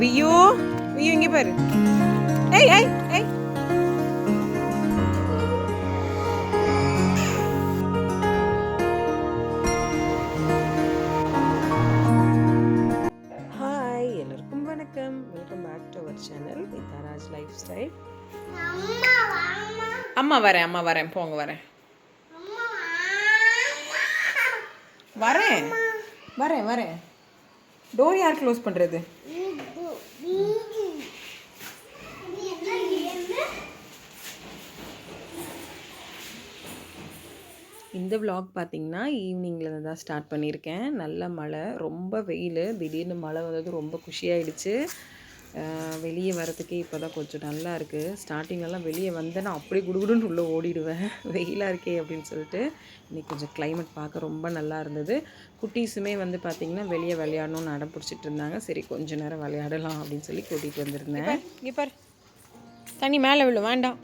View view இங்கே பாரு. ஏய் ஏய் ஏய். ஹாய் எல்லாருக்கும் வணக்கம். Welcome back to our channel Vitharaj lifestyle அம்மா வரேன் அம்மா வரேன். போங்க வரேன். வரேன் வரேன் வரேன். டோர் யார் க்ளோஸ் பண்ணுறது இந்த விலாக் பார்த்தீங்கன்னா ஈவினிங்கில் தான் ஸ்டார்ட் பண்ணியிருக்கேன். நல்ல மழை ரொம்ப வெயில். திடீர்னு மழை வந்தது ரொம்ப குஷியாயிடுச்சு. வெளியே வரத்துக்கே இப்போ தான் கொஞ்சம் நல்லா இருக்குது ஸ்டார்டிங்லலாம் வெளியே வந்தேன்னா அப்படியே குடுகுடுன்னு உள்ளே ஓடிடுவேன். வெயிலாக இருக்கே அப்படின்னு சொல்லிட்டு இன்றைக்கி கொஞ்சம் கிளைமேட் பார்க்க ரொம்ப நல்லா இருந்தது. குட்டீஸுமே வந்து பார்த்திங்கன்னா வெளியே விளையாடணும்னு அடம் பிடிச்சிட்டு இருந்தாங்க. சரி கொஞ்ச நேரம் விளையாடலாம் அப்படின்னு சொல்லி கூட்டிகிட்டு வந்திருந்தேன். இங்கே பாரு. தண்ணி மேலே விழு வேண்டாம்.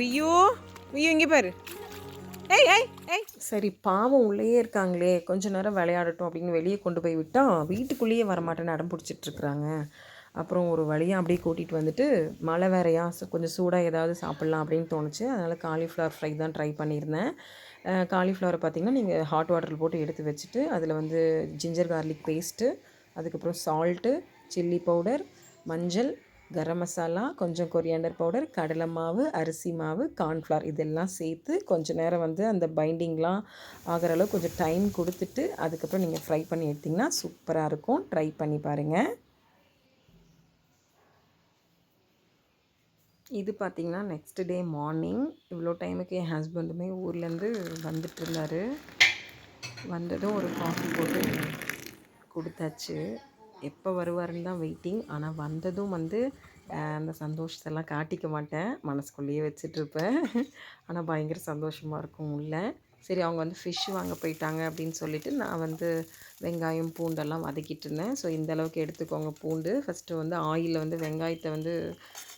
வியோ வியோ இங்கே பாரு. ஏய் ஏய் ஏய். சரி பாவம் உள்ளேயே இருக்காங்களே. கொஞ்ச நேரம் விளையாடட்டும் அப்படின்னு வெளியே கொண்டு போய் விட்டால் வீட்டுக்குள்ளேயே வரமாட்டேன்னு அடம் பிடிச்சிட்ருக்குறாங்க அப்புறம் ஒரு வழியாக அப்படியே கூட்டிகிட்டு வந்துட்டு மழை வேறையா? கொஞ்சம் சூடாக ஏதாவது சாப்பிட்லாம் அப்படின்னு தோணுச்சு. அதனால் காலிஃப்ளவர் ஃப்ரை தான் ட்ரை பண்ணியிருந்தேன். காலிஃப்ளவரை பார்த்திங்கன்னா நீங்கள் ஹாட் வாட்டரில் போட்டு எடுத்து வச்சுட்டு அதில் வந்து ஜிஞ்சர் கார்லிக் பேஸ்ட்டு அதுக்கப்புறம் சால்ட்டு சில்லி பவுடர் மஞ்சள் கரம் மசாலா கொஞ்சம் கொரியாண்டர் பவுடர் கடலை மாவு அரிசி மாவு கார்ன்ஃப்ளவர் இதெல்லாம் சேர்த்து கொஞ்ச நேரம் வந்து அந்த பைண்டிங்லாம் ஆகிற அளவு கொஞ்சம் டைம் கொடுத்துட்டு அதுக்கப்புறம் நீங்கள் ஃப்ரை பண்ணி எடுத்திங்கன்னா சூப்பராக இருக்கும். ட்ரை பண்ணி பாருங்கள் இது பார்த்திங்கன்னா நெக்ஸ்ட் டே மார்னிங் இவ்வளோ டைமுக்கு என் ஹஸ்பண்டுமே ஊர்லேருந்து வந்துட்டு இருந்தார். வந்ததும் ஒரு காஃபி போட்டு கொடுத்தாச்சு. எப்போ வருவாருன்னு தான் வெயிட்டிங் ஆனால் வந்ததும் வந்து அந்த சந்தோஷத்தெல்லாம் காட்டிக்க மாட்டேன். மனசுக்குள்ளேயே வச்சிட்ருப்பேன். ஆனால் பயங்கர சந்தோஷமாக இருக்கும் உள்ள. சரி அவங்க வந்து ஃபிஷ் வாங்க போயிட்டாங்க அப்படின்னு சொல்லிட்டு நான் வந்து வெங்காயம் பூண்டெல்லாம் வதக்கிட்டு இருந்தேன். ஸோ இந்த அளவுக்கு எடுத்துக்கோங்க பூண்டு. ஃபஸ்ட்டு வந்து ஆயிலில் வந்து வெங்காயத்தை வந்து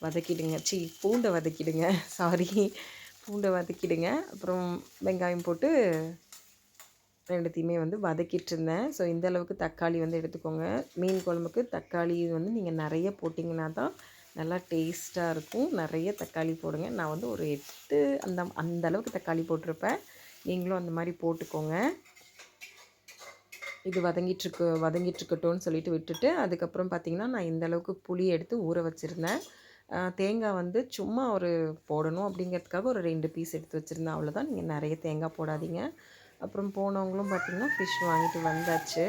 வதக்கிடுங்க. சி பூண்டை வதக்கிடுங்க. சாரி பூண்டை வதக்கிடுங்க. அப்புறம் வெங்காயம் போட்டு ரெண்டுத்தையுமே வந்து வதக்கிட்டு இருந்தேன் ஸோ இந்த அளவுக்கு தக்காளி வந்து எடுத்துக்கோங்க. மீன் குழம்புக்கு தக்காளி வந்து நீங்கள் நிறைய போட்டிங்கன்னா தான் நல்லா டேஸ்ட்டாக இருக்கும். நிறைய தக்காளி போடுங்க. நான் வந்து ஒரு எட்டு அந்த அந்த அளவுக்கு தக்காளி போட்டிருப்பேன். நீங்களும் அந்த மாதிரி போட்டுக்கோங்க. இது வதங்கிட்டுருக்கு வதங்கிட்டுருக்கட்டும்னு சொல்லிட்டு விட்டுட்டு அதுக்கப்புறம் பார்த்திங்கன்னா நான் இந்த அளவுக்கு புளி எடுத்து ஊற வச்சுருந்தேன். தேங்காய் வந்து சும்மா ஒரு போடணும் அப்படிங்கிறதுக்காக ஒரு ரெண்டு பீஸ் எடுத்து வச்சுருந்தேன். அவ்வளோதான் நீங்கள் நிறைய தேங்காய் போடாதீங்க. அப்புறம் போனவங்களும் பார்த்திங்கன்னா ஃபிஷ் வாங்கிட்டு வந்தாச்சு.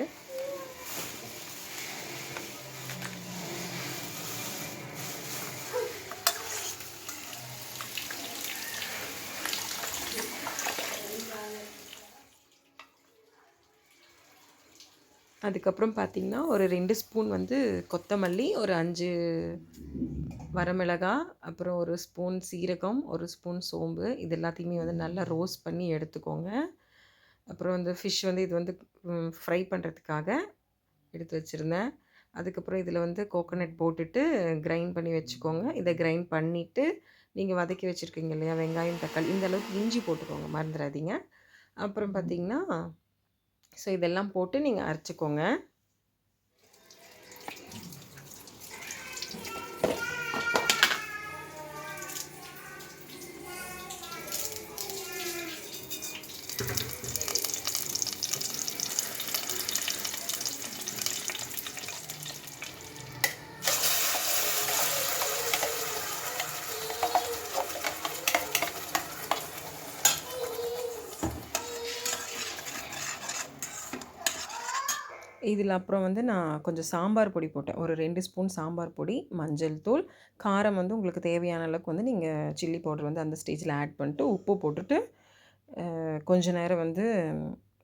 அதுக்கப்புறம் பார்த்திங்கன்னா ஒரு ரெண்டு ஸ்பூன் வந்து கொத்தமல்லி ஒரு அஞ்சு வரமிளகா அப்புறம் ஒரு ஸ்பூன் சீரகம் ஒரு ஸ்பூன் சோம்பு இது எல்லாத்தையுமே வந்து நல்லா ரோஸ்ட் பண்ணி எடுத்துக்கோங்க. அப்புறம் வந்து ஃபிஷ் வந்து இது வந்து ஃப்ரை பண்ணுறதுக்காக எடுத்து வச்சுருந்தேன். அதுக்கப்புறம் இதில் வந்து கோகோனட் போட்டுட்டு கிரைண்ட் பண்ணி வச்சுக்கோங்க. இதை கிரைண்ட் பண்ணிவிட்டு நீங்கள் வதக்கி வச்சுருக்கீங்க இல்லையா வெங்காயம் தக்காளி இந்த அளவுக்கு இஞ்சி போட்டுக்கோங்க மறந்துடாதீங்க. அப்புறம் பார்த்தீங்கன்னா ஸோ இதெல்லாம் போட்டு நீங்கள் அரைச்சிக்கோங்க. இதில் அப்புறம் வந்து நான் கொஞ்சம் சாம்பார் பொடி போட்டேன். ஒரு ரெண்டு ஸ்பூன் சாம்பார் பொடி மஞ்சள் தூள் காரம் வந்து உங்களுக்கு தேவையான அளவுக்கு வந்து நீங்கள் சில்லி பவுடர் வந்து அந்த ஸ்டேஜில் ஆட் பண்ணிட்டு உப்பு போட்டுட்டு கொஞ்சம் கொஞ்ச நேரம் வந்து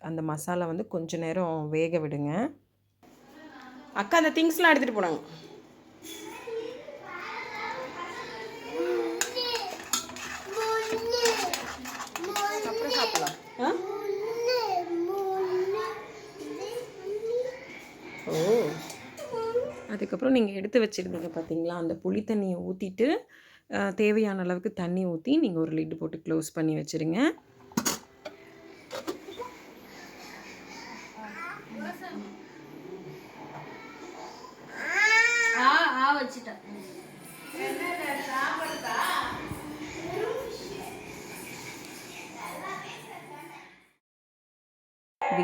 அந்த மசாலா வந்து கொஞ்ச நேரம் வேக விடுங்க. அக்கா அந்த திங்ஸ்லாம் எடுத்துகிட்டு போனாங்க. ஓ. அதுக்கப்புறம் நீங்கள் எடுத்து வச்சுருந்தீங்க பார்த்தீங்களா அந்த புளி தண்ணியை ஊற்றிட்டு தேவையான அளவுக்கு தண்ணி ஊற்றி நீங்கள் ஒரு லிட்டு போட்டு க்ளோஸ் பண்ணி வச்சுருங்க.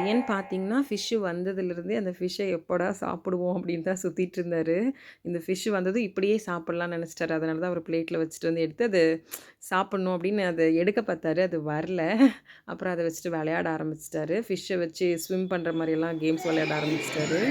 ஏன்னு பார்த்தீங்கன்னா ஃபிஷ்ஷு வந்ததுலேருந்தே அந்த ஃபிஷ்ஷை எப்போடா சாப்பிடுவோம் அப்படின்னு தான் சுற்றிட்டு இருந்தார் இந்த ஃபிஷ்ஷு வந்ததும் இப்படியே சாப்பிட்லாம்னு நினச்சிட்டாரு அதனால தான் அவர் பிளேட்டில் வச்சுட்டு வந்து எடுத்து அது சாப்பிட்ணும் அப்படின்னு அதை எடுக்க பார்த்தாரு அது வரல அப்புறம் அதை வச்சுட்டு விளையாட ஆரம்பிச்சிட்டாரு ஃபிஷ்ஷை வச்சு ஸ்விம் பண்ணுற மாதிரியெல்லாம் கேம்ஸ் விளையாட ஆரம்பிச்சிட்டாரு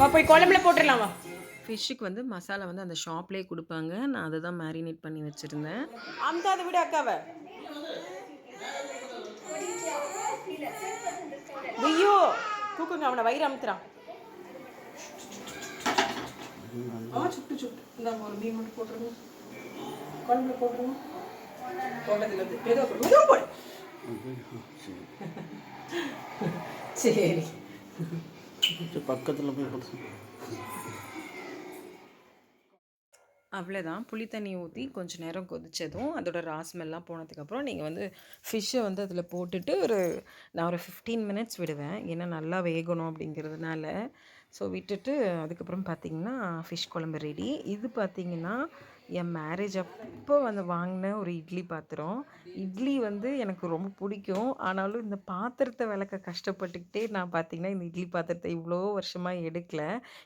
வா போய் குழம்புல போட்டுடலாம் வா. ஃபிஷ்ஷுக்கு வந்து மசாலா வந்து அந்த ஷாப்லேயே கொடுப்பாங்க. நான் அதை தான் மேரினேட் பண்ணி வச்சுருந்தேன். அந்த அதை விட அக்காவை. ஐயோ தூக்குங்க அவனை வயிறு அமுத்துறான். ஆ சுட்டு சுட்டு. இந்த ஒரு மீன் மட்டும் போட்டுருங்க. குழம்புல போட்டுருங்க. போட்டதில்லை போடு சரி. பக்கத்தில் போய் அவ்வளோதான் புளி தண்ணி ஊற்றி கொஞ்சம் நேரம் கொதித்ததும் அதோட ராஸ்மெல்லாம் போனதுக்கப்புறம் நீங்கள் வந்து ஃபிஷ்ஷை வந்து அதில் போட்டுட்டு ஒரு நான் ஒரு ஃபிஃப்டீன் மினிட்ஸ் விடுவேன். ஏன்னா நல்லா வேகணும் அப்படிங்கிறதுனால. ஸோ விட்டுட்டு அதுக்கப்புறம் பார்த்தீங்கன்னா ஃபிஷ் குழம்பு ரெடி இது பார்த்தீங்கன்னா என் மேரேஜ் அப்போ வந்து வாங்கின ஒரு இட்லி பாத்திரம். இட்லி வந்து எனக்கு ரொம்ப பிடிக்கும். ஆனாலும் இந்த பாத்திரத்தை விளக்க கஷ்டப்பட்டுக்கிட்டே நான் பார்த்தீங்கன்னா இந்த இட்லி பாத்திரத்தை இவ்வளோ வருஷமாக எடுக்கல.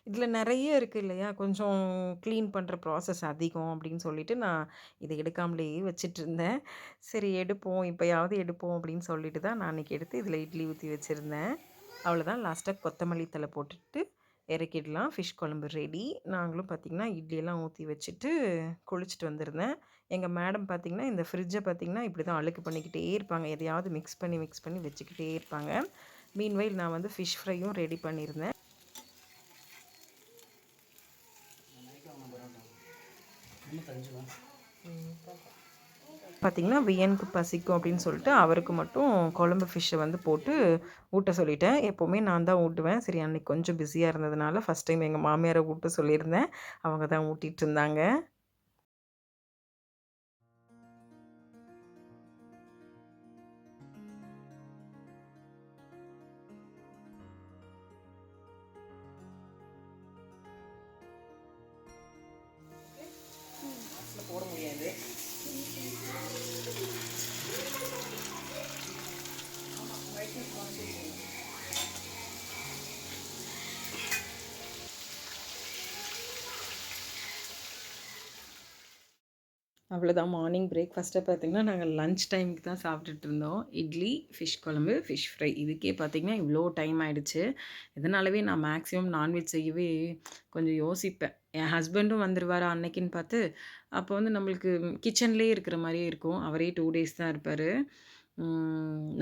இதில் நிறைய இருக்குது இல்லையா? கொஞ்சம் க்ளீன் பண்ணுற ப்ராசஸ் அதிகம் அப்படின்னு சொல்லிட்டு நான் இதை எடுக்காமலேயே வச்சுட்டு இருந்தேன். சரி எடுப்போம். இப்போயாவது எடுப்போம் அப்படின்னு சொல்லிட்டு தான் நான் அன்றைக்கி எடுத்து இதில் இட்லி ஊற்றி வச்சுருந்தேன். அவ்வளோதான். லாஸ்ட்டாக கொத்தமல்லி தலை போட்டுட்டு இறக்கிடலாம். ஃபிஷ் குழம்பு ரெடி. நாங்களும் பார்த்திங்கன்னா இட்லியெல்லாம் ஊற்றி வச்சுட்டு குளிச்சுட்டு வந்திருந்தேன். எங்கள் மேடம் பார்த்திங்கன்னா இந்த ஃப்ரிட்ஜை பார்த்திங்கன்னா இப்படி தான் அழுக்கு பண்ணிக்கிட்டே இருப்பாங்க. எதையாவது மிக்ஸ் பண்ணி மிக்ஸ் பண்ணி வச்சுக்கிட்டே இருப்பாங்க. மீன்வைல் நான் வந்து ஃபிஷ் ஃப்ரையும் ரெடி பண்ணியிருந்தேன். பார்த்திங்கன்னா வியனுக்கு பசிக்கும் அப்படின்னு சொல்லிட்டு அவருக்கு மட்டும் குழம்பு ஃபிஷ்ஷை வந்து போட்டு ஊட்ட சொல்லிட்டேன். எப்போவுமே நான் தான் ஊட்டுவேன். சரி அன்றைக்கி கொஞ்சம் பிஸியாக இருந்ததுனால ஃபஸ்ட் டைம் எங்கள் மாமியாரை ஊட்ட சொல்லியிருந்தேன். அவங்க தான் ஊட்டிகிட்டு இருந்தாங்க. அவ்வளோதான் மார்னிங் பிரேக்ஃபாஸ்ட்டை பார்த்திங்கன்னா நாங்கள் லஞ்ச் டைமுக்கு தான் சாப்பிட்டுட்டு இருந்தோம். இட்லி ஃபிஷ் குழம்பு ஃபிஷ் ஃப்ரை இதுக்கே பார்த்திங்கன்னா இவ்வளோ டைம் ஆகிடுச்சு இதனாலவே நான் மேக்ஸிமம் நான்வெஜ் செய்யவே கொஞ்சம் யோசிப்பேன். என் ஹஸ்பண்டும் வந்துடுவார் அன்னைக்குன்னு பார்த்து அப்போ வந்து நம்மளுக்கு கிச்சன்லேயே இருக்கிற மாதிரியே இருக்கும். அவரே டூ டேஸ் தான் இருப்பார்.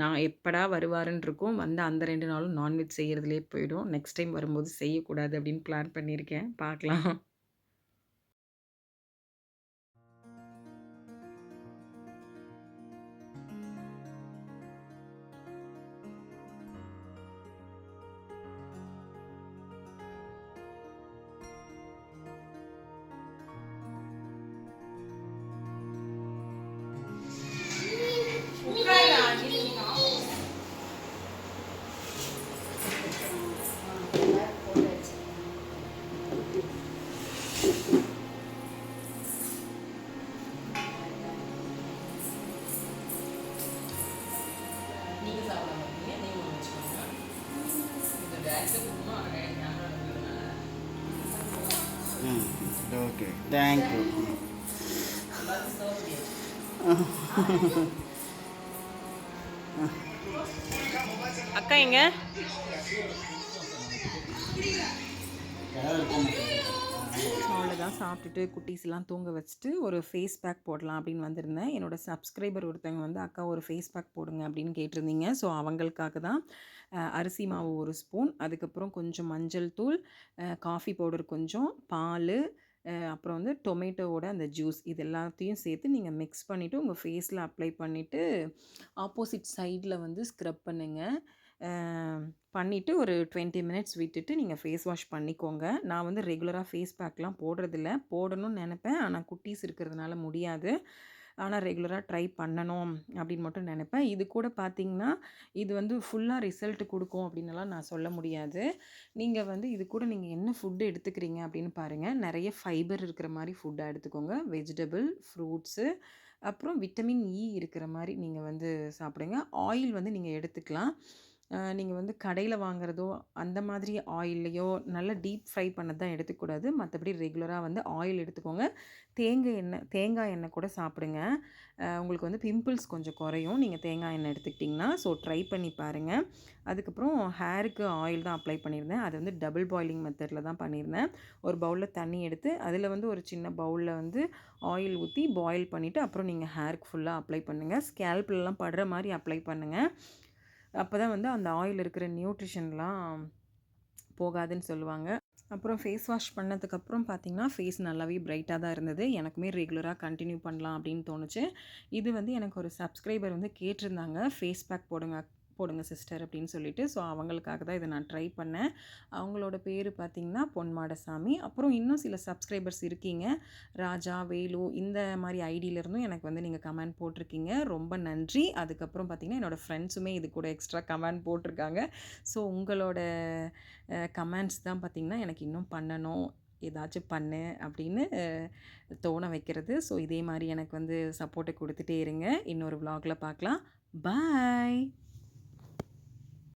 நான் எப்படா வருவாருன்னு இருக்கும். வந்து அந்த ரெண்டு நாளும் நான்வெஜ் செய்கிறதுலே போயிடும். நெக்ஸ்ட் டைம் வரும்போது செய்யக்கூடாது அப்படின்னு பிளான் பண்ணியிருக்கேன். பார்க்கலாம். ஓகே தேங்க்யூ சர்வ் முடியாது அக்கா எங்க அவ்வளோதான் சாப்பிட்டுட்டு குட்டீஸ்லாம் தூங்க வச்சுட்டு ஒரு ஃபேஸ் பேக் போடலாம் அப்படின்னு வந்திருந்தேன். என்னோட சப்ஸ்கிரைபர் ஒருத்தவங்க வந்து அக்கா ஒரு ஃபேஸ் பேக் போடுங்க அப்படின்னு கேட்டிருந்தீங்க. ஸோ அவங்களுக்காக தான் அரிசி மாவு ஒரு ஸ்பூன் அதுக்கப்புறம் கொஞ்சம் மஞ்சள் தூள் காஃபி பவுடர் கொஞ்சம் பால் அப்புறம் வந்து டொமேட்டோவோட அந்த ஜூஸ் இது எல்லாத்தையும் சேர்த்து நீங்கள் மிக்ஸ் பண்ணிவிட்டு உங்கள் ஃபேஸில் அப்ளை பண்ணிவிட்டு ஆப்போசிட் சைடில் வந்து ஸ்க்ரப் பண்ணுங்கள் பண்ணிவிட்டு ஒரு டுவெண்ட்டி மினிட்ஸ் விட்டுட்டு நீங்கள் ஃபேஸ் வாஷ் பண்ணிக்கோங்க. நான் வந்து ரெகுலராக ஃபேஸ் பேக்லாம் போடுறதில்ல. போடணும்னு நினப்பேன். ஆனால் குட்டீஸ் இருக்கிறதுனால முடியாது. ஆனால் ரெகுலராக ட்ரை பண்ணணும் அப்படின்னு மட்டும் நினைப்பேன். இது கூட பார்த்திங்கன்னா இது வந்து ஃபுல்லாக ரிசல்ட் கொடுக்கும் அப்படின்னுலாம் நான் சொல்ல முடியாது. நீங்கள் வந்து இது கூட நீங்கள் என்ன ஃபுட்டு எடுத்துக்கிறீங்க அப்படின்னு பாருங்கள் நிறைய ஃபைபர் இருக்கிற மாதிரி ஃபுட்டாக எடுத்துக்கோங்க. வெஜிடபிள் ஃப்ரூட்ஸு அப்புறம் விட்டமின் இ e இருக்கிற மாதிரி நீங்கள் வந்து சாப்பிடுங்க. ஆயில் வந்து நீங்கள் எடுத்துக்கலாம். நீங்கள் வந்து கடையில் வாங்குறதோ அந்த மாதிரி ஆயில்லையோ நல்லா டீப் ஃப்ரை பண்ணது தான் எடுத்துக்கூடாது. மற்றபடி ரெகுலராக வந்து ஆயில் எடுத்துக்கோங்க. தேங்காய் எண்ணெய் தேங்காய் எண்ணெய் கூட சாப்பிடுங்க. உங்களுக்கு வந்து பிம்பிள்ஸ் கொஞ்சம் குறையும். நீங்கள் தேங்காய் எண்ணெய் எடுத்துக்கிட்டிங்கன்னா ஸோ ட்ரை பண்ணி பாருங்கள் அதுக்கப்புறம் ஹேருக்கு ஆயில் தான் அப்ளை பண்ணியிருந்தேன். அது வந்து டபுள் பாயிலிங் மெத்தடில் தான் பண்ணியிருந்தேன். ஒரு பவுலில் தண்ணி எடுத்து அதில் வந்து ஒரு சின்ன பவுலில் வந்து ஆயில் ஊற்றி பாயில் பண்ணிவிட்டு அப்புறம் நீங்கள் ஹேருக்கு ஃபுல்லாக அப்ளை பண்ணுங்கள் ஸ்கேல்ப்லலாம் படுற மாதிரி அப்ளை பண்ணுங்கள் அப்போ தான் வந்து அந்த ஆயில் இருக்கிற நியூட்ரிஷன்லாம் போகாதுன்னு சொல்லுவாங்க. அப்புறம் ஃபேஸ் வாஷ் பண்ணதுக்கப்புறம் பார்த்திங்கன்னா ஃபேஸ் நல்லாவே பிரைட்டாக தான் இருந்தது. எனக்குமே ரெகுலராக கண்டினியூ பண்ணலாம் அப்படின்னு தோணுச்சு. இது வந்து எனக்கு ஒரு சப்ஸ்கிரைபர் வந்து கேட்டிருந்தாங்க. ஃபேஸ் பேக் போடுங்க போடுங்க சிஸ்டர் அப்படின்னு சொல்லிட்டு. ஸோ அவங்களுக்காக தான் இதை நான் ட்ரை பண்ணேன். அவங்களோட பேர் பார்த்திங்கன்னா பொன்மாடசாமி. அப்புறம் இன்னும் சில சப்ஸ்கிரைபர்ஸ் இருக்கீங்க. ராஜா வேலு இந்த மாதிரி ஐடியிலேருந்தும் எனக்கு வந்து நீங்கள் கமெண்ட் போட்டிருக்கீங்க. ரொம்ப நன்றி. அதுக்கப்புறம் பார்த்திங்கன்னா என்னோடய ஃப்ரெண்ட்ஸுமே இது கூட எக்ஸ்ட்ரா கமெண்ட் போட்டிருக்காங்க. ஸோ உங்களோட கமெண்ட்ஸ் தான் பார்த்திங்கன்னா எனக்கு இன்னும் பண்ணணும். ஏதாச்சும் பண்ணு அப்படின்னு தோண வைக்கிறது. ஸோ இதே மாதிரி எனக்கு வந்து சப்போர்ட்டை கொடுத்துட்டே இருங்க. இன்னொரு vlogல பார்க்கலாம். பாய்